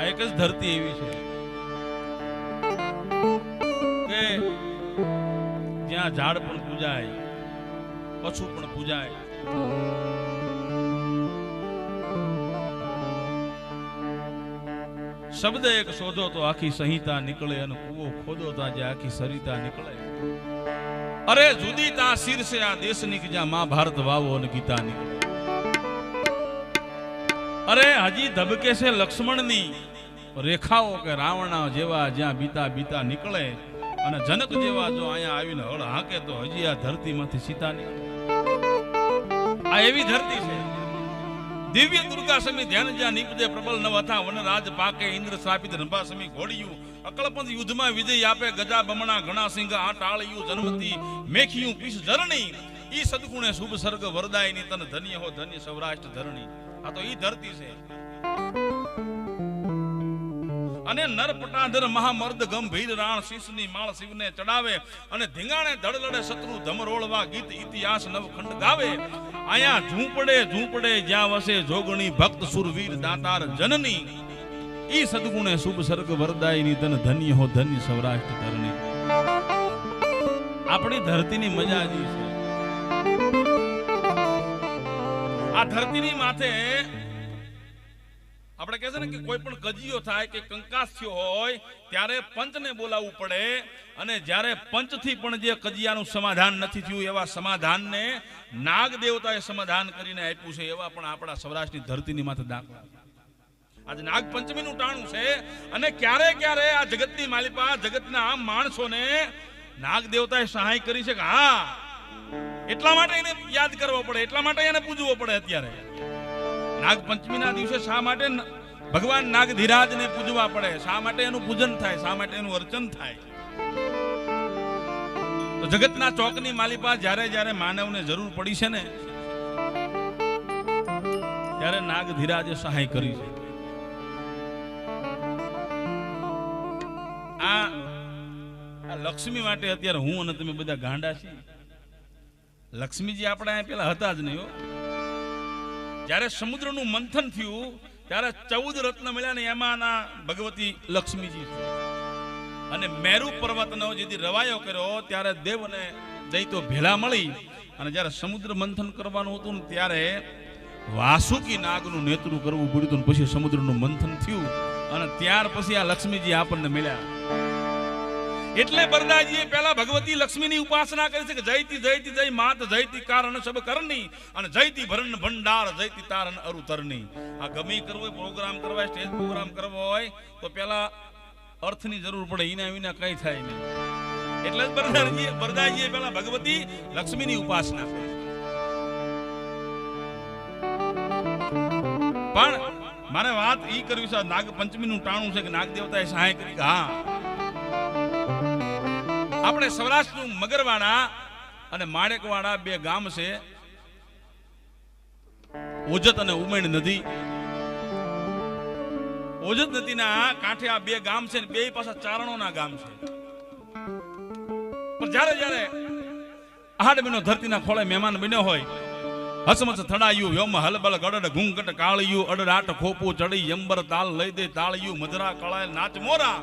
આ એક જ ધરતી એવી છે કે જ્યાં ઝાડ પણ પૂજાય, પશુ પણ પૂજાય. શબ્દ એક શોધો તો આખી સંહિતા નીકળે અને કૂવો ખોદો ત્યાં આજે આખી સરિતા નીકળે. અરે જુદી તા શીર્ષે આ દેશની કે જ્યાં મહાભારત વાવો અને ગીતા નીકળે. અરે હજી ધબકે છે લક્ષ્મણની રેખાઓ કે રાવણા જેવા જ્યાં બીતા બીતા નીકળે અને જનક જેવા જો અહીંયા આવીને હળ હાકે તો હજી આ ધરતીમાંથી સીતા નીકળે. આ એવી ધરતી છે. દિવ્ય દુર્ગા સમી ધ્યાન જ્યાં નીપજે પ્રબલ નવથા વનરાજ પાકે ઇન્દ્ર સ્થાપિત રંભા સમી ઘોડિયું. અકળપંથ યુદ્ધમાં વિજય આપે ગજા બમણા ઘણા સિંહ આ ટાળિયું જન્મતી મેખિયું પીસ ધરણી ઈ સદગુણે શુભ સર્ગ વરદાયની તન ધન્ય હો ધન્ય સૌરાષ્ટ્ર ધરણી. આ તો ઈ ધરતી છે. અને નરપટાધર મહામર્દ ગંભીર રાણ શીશની માળ શિવને ચડાવે અને ધીંગાણે ધડલડે શત્રુ ધમરોળવા ગીત ઇતિહાસ નવખંડ ગાવે. આયા ઝૂંપડે ઝૂંપડે જ્યાં વસે જોગણી ભક્ત સુરવીર દાતાર જનની. ઈ સદગુણે શુભ સર્ગ વરદાયની નિધન ધન્ય હો ધન્ય સૌરાષ્ટ્ર ધરણી. આપણી ધરતીની મજા જ છે. આ ધરતીની માથે આપણે કહે છે ને કે કોઈ પણ કજીયો થાય કે કંકાસ થયો હોય, ત્યારે પંચને બોલાવવું પડે. અને જ્યારે પંચથી પણ જે કજિયાનું સમાધાન નથી થયું, એવા સમાધાનને નાગ દેવતાએ સમાધાન કરીને આપ્યું છે, એવા પણ આપણા સૌરાષ્ટ્રની ધરતીની માથે દાખલા આજે નાગ પંચમીનું ટાણું છે, અને ક્યારે ક્યારે આ જગતની માલિપા, જગતના આમ માણસોને નાગ દેવતાએ સહાય કરી છે કે હા, એટલા માટે એને યાદ કરવો પડે, એટલા માટે એને પૂજવો પડે અત્યારે. નાગ પંચમીના દિવસે શા માટે ભગવાન નાગધીરાજને પૂજવા પડે? શા માટે એનું પૂજન થાય? શા માટે એનું અર્ચન થાય? તો જગતના ચોકની માલિપા જ્યારે જ્યારે માનવને જરૂર પડી છે ને, ત્યારે નાગધીરાજે સહાય કરી છે. આ લક્ષ્મી માટે અત્યારે હું અને તમે બધા ગાંડા છીએ. લક્ષ્મીજી આપણા અહીંયા પેલા હતા જ નહીં હો. જ્યારે સમુદ્રનું મંથન થયું, ત્યારે ચૌદ રત્ન મળ્યા ને એમાંના ભગવતી લક્ષ્મીજી અને મેરુ પર્વતનો જેથી રવાયો કર્યો, ત્યારે દેવ અને દૈતો ભેળા મળી. અને જ્યારે સમુદ્ર મંથન કરવાનું હતું ને ત્યારે વાસુકી નાગનું નેતૃત્વ કરવું પડ્યું હતું પછી સમુદ્રનું મંથન થયું. અને ત્યાર પછી આ લક્ષ્મીજી આપણને મળ્યા. એટલે બરદાજીએ પહેલા ભગવતી લક્ષ્મીની ઉપાસના કરી છે કે જયતી જયતી, જય માત, જયતી કારણ સબ કરની અને જયતી ભરણ ભંડાર, જયતી તારણ અરુ આ ગમે કરવો હોય, પ્રોગ્રામ કરવા, સ્ટેજ પ્રોગ્રામ કરવો હોય, તો પહેલા અર્થની જરૂર પડે એના વિના કઈ થાય નહીં. એટલે જ બરદાજીએ બરદાજીએ પહેલા ભગવતી લક્ષ્મીની ઉપાસના કરી. પણ મારે વાત ઈ કરવી છે નાગ પંચમીનું ટાણું છે કે નાગ દેવતાએ સહાય કરી હા આપણે સૌરાષ્ટ્રનું મગરવાડા અને માણેકવાડા બે ગામ છે. ઓજત અને ઉમેણ નદી. ઓજત નદીના કાંઠે આ બે ગામ છે બે પાછા ચારણોના ગામ છે. જ્યારે જ્યારે આહાડ મહિનો ધરતીના ખોળે મહેમાન બન્યો હોય, હસમસ થડાયું વ્યોમ હલબલ ગડડ ઘૂંઘટ કાળિયું અડડાટ ખોપું ચડી, યંબર તાલ લઈ દે તાળિયું, મધરા કળાય નાચ મોરા.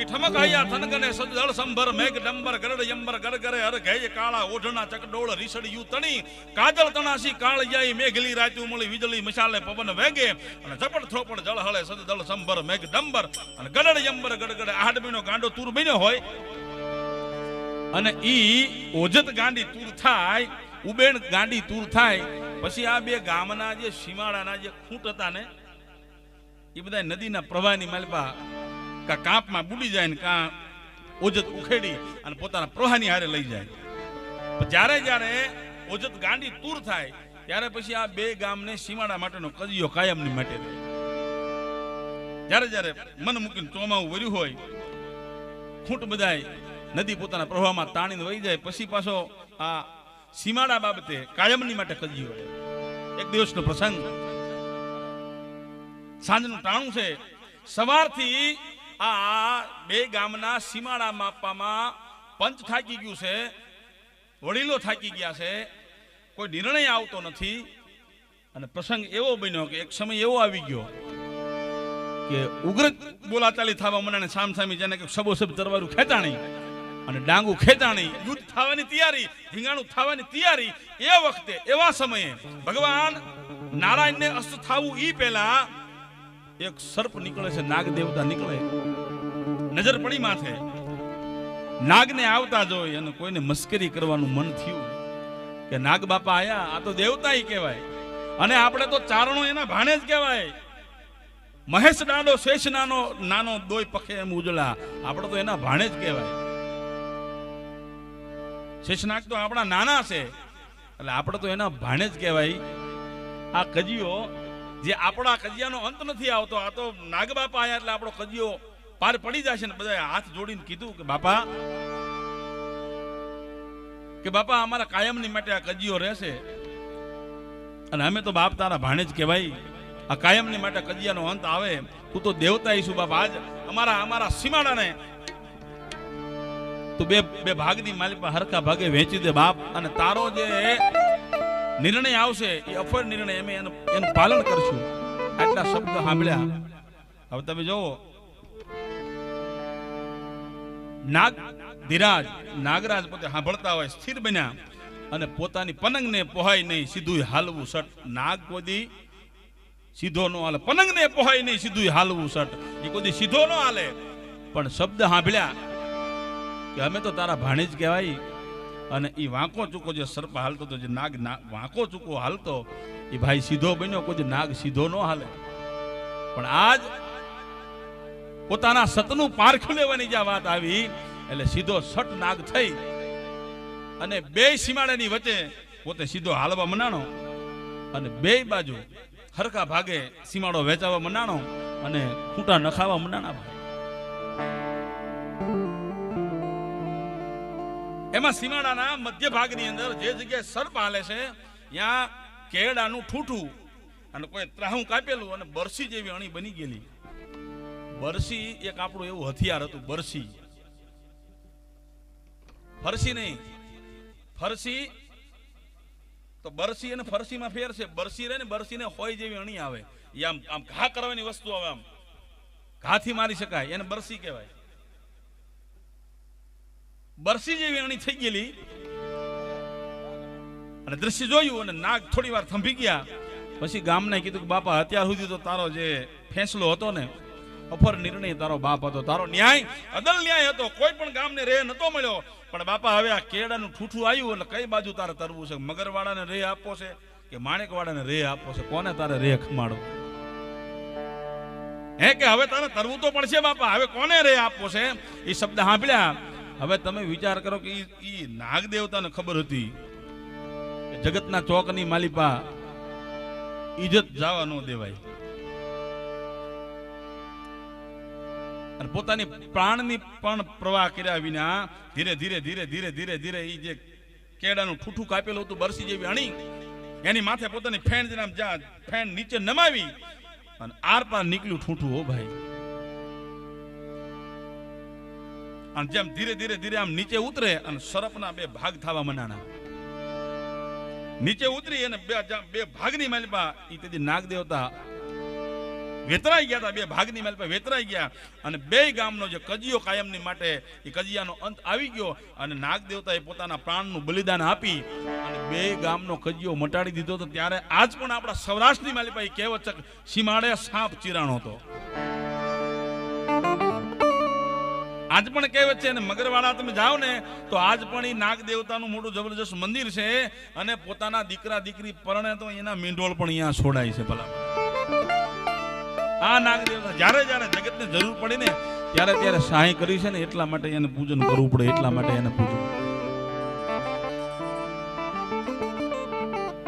ઈ ઠમકાયા થનગને સજળ સંભર મેઘ ગરડ યંબર ગરગરે હર કાળા ઓઢણા ચકડોળ રીસડિયું તણી. કાજળ તણાસી જાય મેઘલી રાત્યું મળી વીજળી મશાલે પવન વેગે. અને ઝપટ થ્રોપડ જળ હળે સજળ સંભર મેઘ અને ગરડ યંબર ગડગડે આડમીનો ગાંડો તૂર બન્યો હોય. અને ઈ ઓજત ગાંડી તૂર થાય, ઉબેણ ગાંડી તૂર થાય. પછી આ બે ગામના જે સીમાડાના જે ખૂંટ હતા ને એ બધા નદીના પ્રવાહની માલપા કાંપમાં બુડી જાય ને કા ઓજત ઉખેડી અને પોતાના પ્રવાહની હારે લઈ જાય. જ્યારે જ્યારે ઓજત ગાંડી તૂર થાય, ત્યારે પછી આ બે ગામને સીમાડા માટેનો કજિયો કાયમની માટે જ્યારે જ્યારે મન મૂકીને ચોમાવું વર્યું હોય, ખૂંટ બધાય નદી પોતાના પ્રવાહમાં તાણીને વહી જાય, પછી પાછો આ સીમાડા બાબતે કાયમની માટે કજિયો એક દિવસનો પ્રસંગ. સાંજનું ટાણું છે. સવારથી આ બે ગામના સીમાડા માપવામાં પંચ થાકી ગયું છે, વડીલો થાકી ગયા છે, કોઈ નિર્ણય આવતો નથી. અને પ્રસંગ એવો બન્યો કે એક સમય એવો આવી ગયો કે ઉગ્ર બોલાચાલી થવા મને સામ સામી જેને કે સબો સબ તરવારું ખેંચાણી અને ડાંગુ ખેંચાણી, યુદ્ધ થવાની તૈયારી ધીંગાણું થવાની તૈયારી, એ વખતે, એવા સમયે ભગવાન નારાયણને અસ્ત થવું એ પહેલા એક સર્પ નીકળે છે નાગ દેવતા નીકળે. નજર પડી માથે. નાગને આવતા જોઈ અને કોઈને મસ્કરી કરવાનું મન થયું કે નાગ બાપા આયા, આ તો દેવતા કહેવાય. અને આપણે તો ચારણો એના ભાણે જ કહેવાય. મહેશ ડાડો શેષ નાનો નાનો દોય પખે એમ ઉજળા. આપણે તો એના ભાણે જ કહેવાય. શેષનાગ તો આપણા નાના છે. એટલે આપણે તો એના ભાણે જ કહેવાય. આ કજીયો, જે આપણા કજિયાનો અંત નથી આવતો, આ તો નાગ બાપા આયા એટલે આપણો કજિયો પાર પડી જશે ને બધા હાથ જોડીને કીધું કે બાપા કે બાપા, અમારા કાયમની માટે આ કજીઓ રહેશે. અને અમે તો બાપ તારા ભાણે જ કહેવાય, આ કાયમની માટે કજિયાનો અંત આવે. તું તો દેવતા ઈશું બાપા, આજ અમારા અમારા સીમાડાને તું બે બે ભાગની માલિક હરખા ભાગે વેચી દે બાપ. અને તારો જે નિર્ણય આવશે, એ અફર નિર્ણય અમે એનું એનું પાલન કરશું. આટલા શબ્દ સાંભળ્યા. હવે તમે જોવો નાગ ધીરાજ, નાગરાજ પોતે સાંભળતા હોય, સ્થિર બન્યા અને પોતાની પનંગને પોહાય નહીં સીધું હાલવું સટ. નાગ કોદી સીધો નો હાલે, પનંગને પોહાય નહીં સીધું હાલવું સટ. એ કોદી સીધો નો હાલે. પણ શબ્દ સાંભળ્યા કે અમે તો તારા ભાણી જ કહેવાય અને એ વાંકો ચૂકો જે સર્પ હાલતો હતો, જે નાગ વાંકો ચૂકો હાલતો, એ ભાઈ સીધો બન્યો, કોઈ નાગ સીધો નો હાલે. પણ આજ પોતાના સતનું પારખું લેવાની જ્યાં વાત આવી, એટલે સીધો સટ નાગ થઈ. અને બે સીમાડાની વચ્ચે પોતે સીધો હાલવા મનાણો અને બે બાજુ હરખા ભાગે સીમાડો વેચાવા મનાણો અને ખૂંટા નખાવા મનાણા એમાં સીમાડાના મધ્ય ભાગની અંદર જે જગ્યાએ સર્પ હાલે છે, ત્યાં કેળાનું ઠૂઠું અને કોઈ ત્રાહું કાપેલું અને બરસી જેવી અણી બની ગયેલી. બરસી એક આપણું એવું હથિયાર હતું, બરસી. ફરસી નહીં. ફરસી, તો બરસી અને ફરસીમાં ફેર છે. બરસી રહે ને બરસીને હોય જેવી અણી આવે. એ આમ આમ ઘા કરવાની વસ્તુ આવે આમ. ઘાથી મારી શકાય, એને બરસી કહેવાય. બરસી જેવી અણી થઈ ગયેલી. અને દ્રશ્ય જોયું અને નાગ થોડી વાર થંભી ગયા. પછી ગામને કીધું કે, બાપા, અત્યાર સુધી તો તારો જે ફેંસલો હતો ને અફર નિર્ણય તારો બાપ હતો. તારો ન્યાય અદલ ન્યાય હતો. કોઈ પણ ગામને રે નતો મળ્યો. પણ બાપા, હવે આ કેળાનું ઠૂઠું આવ્યું એટલે કઈ બાજુ તારે તરવું છે? મગરવાળાને રે આપવો છે કે માણેકવાળાને રે આપવો છે? કોને તારે રે ખમાડો હે કે હવે તારે તરવું તો પડશે બાપા. હવે કોને રે આપવો છે? એ શબ્દ સાંભળ્યા. હવે તમે વિચાર કરો કે એ નાગદેવતાને નાગ દેવતાને ખબર હતી જગતના ચોકની માલિપા ઇજત જવા ન દેવાય. અને પોતાની પ્રાણની પણ પ્રવાહ કર્યા વિના ધીરે ધીરે ધીરે ધીરે ધીરે ધીરે એ જે કેળાનું ઠૂઠું કાપેલું હતું, બરસી જેવી અણી, એની માથે પોતાની ફેણ જેને જા, ફેણ નીચે નમાવી અને આર પાર નીકળ્યું ઠૂઠું, હો ભાઈ. અને જેમ ધીરે ધીરે ધીરે આમ નીચે ઉતરે અને સરપના બે ભાગ થવા મનાના નીચે ઉતરી અને બે બે ભાગની માલિપા એ તેથી નાગ વેતરાઈ ગયા હતા, બે ભાગની માલિપા વેતરાઈ ગયા. અને બે ગામનો જે કજિયો કાયમની માટે એ કજિયાનો અંત આવી ગયો અને નાગ દેવતાએ પોતાના પ્રાણનું બલિદાન આપી અને બે ગામનો કજિયો મટાડી દીધો તો ત્યારે આજ પણ આપણા સૌરાષ્ટ્રની માલ પર કહેવત છે સીમાડે સાપ ચિરાણો હતો. આજ પણ કહેવત છે અને મગરવાડા તમે જાઓ ને, તો આજ પણ એ નાગ દેવતાનું મોટું જબરજસ્ત મંદિર છે અને પોતાના દીકરા દીકરી પરણે તો એના મીંઢોળ પણ અહીંયા છોડાય છે ભલા. આ નાગ દેવતા જ્યારે જ્યારે જગતને જરૂર પડી ને ત્યારે ત્યારે સહાય કરી છે ને એટલા માટે એને પૂજન કરવું પડે, એટલા માટે એને પૂજન.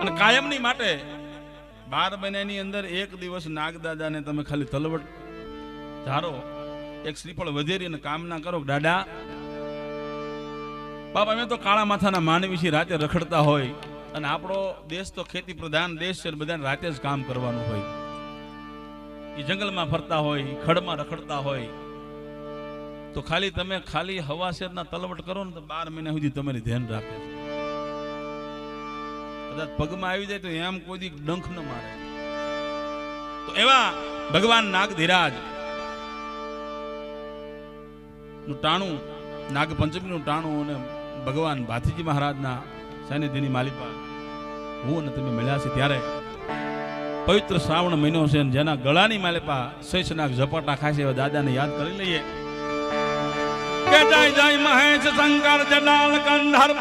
અને કાયમની માટે બાર મહિનાની અંદર એક દિવસ નાગદાદાને તમે ખાલી તલવટ ધારો, એક શ્રીફળ વધેરી અને કામના કરો, દાદા, બાપ, અમે તો કાળા માથાના માનવી છીએ, રાતે રખડતા હોય અને આપણો દેશ તો ખેતી પ્રધાન દેશ છે બધાને રાતે જ કામ કરવાનું હોય. એ જંગલમાં ફરતા હોય ખડમાં રખડતા હોય. તો ખાલી તમે ખાલી હવાશેરના તલવટ કરો ને તો બાર મહિના સુધી તમારી ધ્યાન રાખે કદાચ પગમાં આવી જાય તો એમ કોઈ દી ડંખ ન મારે. તો એવા ભગવાન નાગધીરાજ. નું ટાણું, નાગપંચમીનું ટાણું અને ભગવાન ભાથીજી મહારાજના સાનિધ્યની માલિકા. હું અને તમે મળ્યા છે ત્યારે પવિત્ર શ્રાવણ મહિનો છે જેના ગળાની માલેપા શેષનાગ ઝપાટા ખાશે એવા દાદાને યાદ કરી લઈએ. કે જય જય મહેશ શંકર જલાલ કંધર